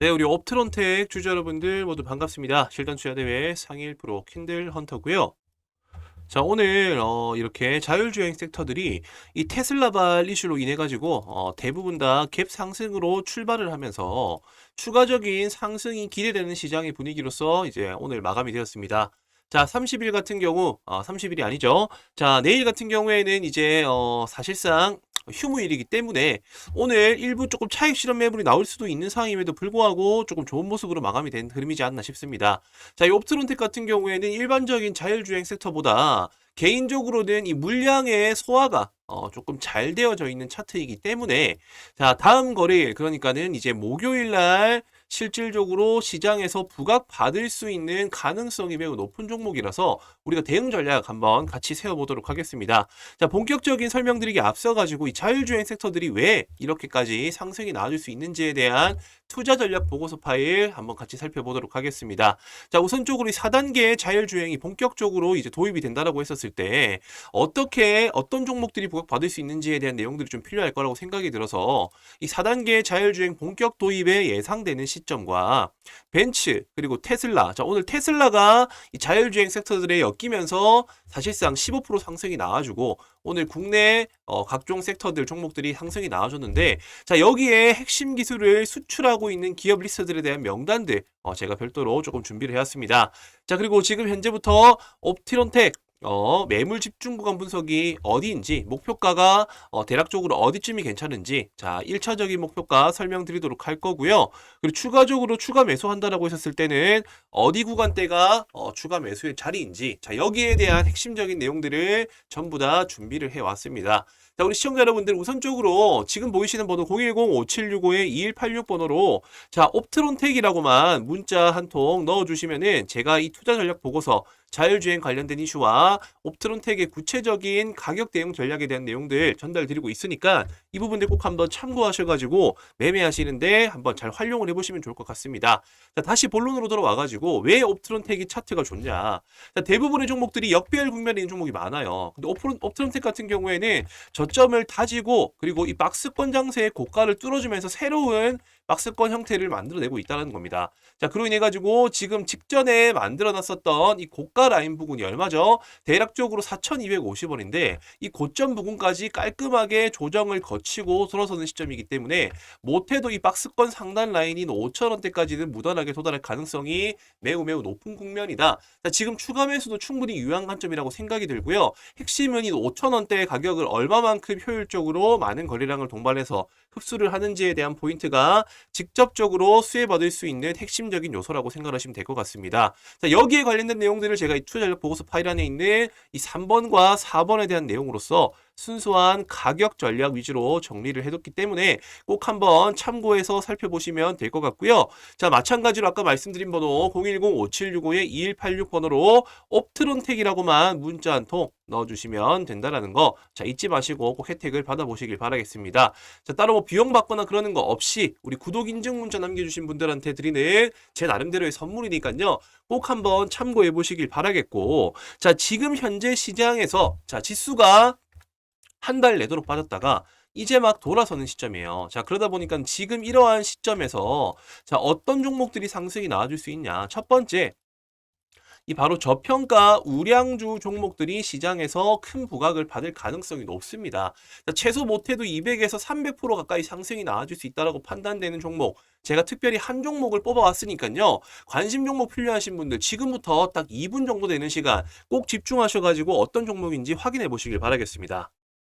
네, 우리 옵트론텍 주주 여러분들 모두 반갑습니다. 실전 투자대회 상일 프로 캔들 헌터고요. 자, 오늘 어, 이렇게 자율주행 섹터들이 이 테슬라발 이슈로 인해 가지고 어, 대부분 다 갭 상승으로 출발을 하면서 추가적인 상승이 기대되는 시장의 분위기로서 이제 오늘 마감이 되었습니다. 자, 30일 같은 경우, 어, 30일이 아니죠. 자, 내일 같은 경우에는 이제 어, 사실상 휴무일이기 때문에 오늘 일부 조금 차익 실현 매물이 나올 수도 있는 상황임에도 불구하고 조금 좋은 모습으로 마감이 된 흐름이지 않나 싶습니다. 자, 이 옵트론텍 같은 경우에는 일반적인 자율주행 섹터보다 개인적으로는 이 물량의 소화가 어, 조금 잘 되어져 있는 차트이기 때문에 자, 다음 거래일 그러니까는 이제 목요일 날 실질적으로 시장에서 부각받을 수 있는 가능성이 매우 높은 종목이라서 우리가 대응 전략 한번 같이 세워보도록 하겠습니다. 자, 본격적인 설명드리기 앞서가지고 이 자율주행 섹터들이 왜 이렇게까지 상승이 나와줄 수 있는지에 대한 투자 전략 보고서 파일 한번 같이 살펴보도록 하겠습니다. 자, 우선적으로 이 4단계 자율주행이 본격적으로 이제 도입이 된다라고 했었을 때 어떻게 어떤 종목들이 부각받을 수 있는지에 대한 내용들이 좀 필요할 거라고 생각이 들어서 이 4단계 자율주행 본격 도입에 예상되는 시 점과 벤츠 그리고 테슬라 자 오늘 테슬라가 이 자율주행 섹터들에 엮이면서 사실상 15% 상승이 나와주고 오늘 국내 어, 각종 섹터들 종목들이 상승이 나와줬는데 자 여기에 핵심 기술을 수출하고 있는 기업 리스트들에 대한 명단들 어, 제가 별도로 조금 준비를 해왔습니다. 자 그리고 지금 현재부터 옵티론텍 어, 매물 집중 구간 분석이 어디인지, 목표가가 어, 대략적으로 어디쯤이 괜찮은지, 자, 1차적인 목표가 설명드리도록 할 거고요. 그리고 추가적으로 추가 매수한다라고 했었을 때는 어디 구간대가 어, 추가 매수의 자리인지, 자, 여기에 대한 핵심적인 내용들을 전부 다 준비를 해 왔습니다. 자, 우리 시청자 여러분들 우선적으로 지금 보이시는 번호 010-5765-2186 번호로 자, 옵트론텍이라고만 문자 한 통 넣어주시면은 제가 이 투자 전략 보고서 자율주행 관련된 이슈와 옵트론텍의 구체적인 가격 대응 전략에 대한 내용들 전달드리고 있으니까 이 부분들 꼭 한번 참고하셔가지고 매매하시는데 한번 잘 활용을 해보시면 좋을 것 같습니다. 자, 다시 본론으로 돌아와가지고 왜 옵트론텍이 차트가 좋냐. 자, 대부분의 종목들이 역배열 국면에 있는 종목이 많아요. 근데 옵트론, 옵트론텍 같은 경우에는 저점을 다지고 그리고 이 박스권 장세의 고가를 뚫어주면서 새로운 박스권 형태를 만들어내고 있다는 겁니다. 자, 그로 인해 가지고 지금 직전에 만들어 놨었던 이 고가 라인 부분이 얼마죠? 대략적으로 4,250원인데 이 고점 부분까지 깔끔하게 조정을 거치고 들어서는 시점이기 때문에 못해도 이 박스권 상단 라인인 5,000원대까지는 무던하게 도달할 가능성이 매우 매우 높은 국면이다. 자, 지금 추가 매수도 충분히 유효한 관점이라고 생각이 들고요. 핵심은 이 5,000원대 가격을 얼마만큼 효율적으로 많은 거래량을 동반해서 흡수를 하는지에 대한 포인트가 직접적으로 수혜받을 수 있는 핵심적인 요소라고 생각하시면 될 것 같습니다. 자, 여기에 관련된 내용들을 제가 이 투자 전략 보고서 파일 안에 있는 이 3번과 4번에 대한 내용으로서 순수한 가격 전략 위주로 정리를 해뒀기 때문에 꼭 한번 참고해서 살펴보시면 될 것 같고요. 자, 마찬가지로 아까 말씀드린 번호 010-5765-2186 번호로 옵트론텍이라고만 문자 한 통 넣어주시면 된다라는 거. 자, 잊지 마시고 꼭 혜택을 받아보시길 바라겠습니다. 자, 따로 뭐 비용 받거나 그러는 거 없이 우리 구독 인증 문자 남겨주신 분들한테 드리는 제 나름대로의 선물이니까요. 꼭 한번 참고해 보시길 바라겠고. 자, 지금 현재 시장에서 자, 지수가 한 달 내도록 빠졌다가 이제 막 돌아서는 시점이에요. 자, 그러다 보니까 지금 이러한 시점에서 자, 어떤 종목들이 상승이 나와줄 수 있냐. 첫 번째, 이 바로 저평가 우량주 종목들이 시장에서 큰 부각을 받을 가능성이 높습니다. 자, 최소 못해도 200에서 300% 가까이 상승이 나와줄 수 있다고 판단되는 종목. 제가 특별히 한 종목을 뽑아왔으니까요. 관심 종목 필요하신 분들 지금부터 딱 2분 정도 되는 시간 꼭 집중하셔가지고 어떤 종목인지 확인해 보시길 바라겠습니다.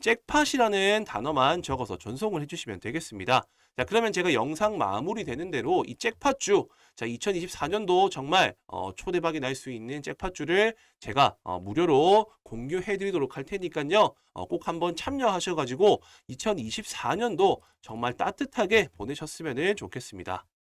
잭팟이라는 단어만 적어서 전송을 해주시면 되겠습니다. 자, 그러면 제가 영상 마무리 되는 대로 이 잭팟주, 자, 2024년도 정말 어, 초대박이 날 수 있는 잭팟주를 제가 어, 무료로 공유해 드리도록 할 테니까요. 어, 꼭 한번 참여하셔가지고 2024년도 정말 따뜻하게 보내셨으면 좋겠습니다.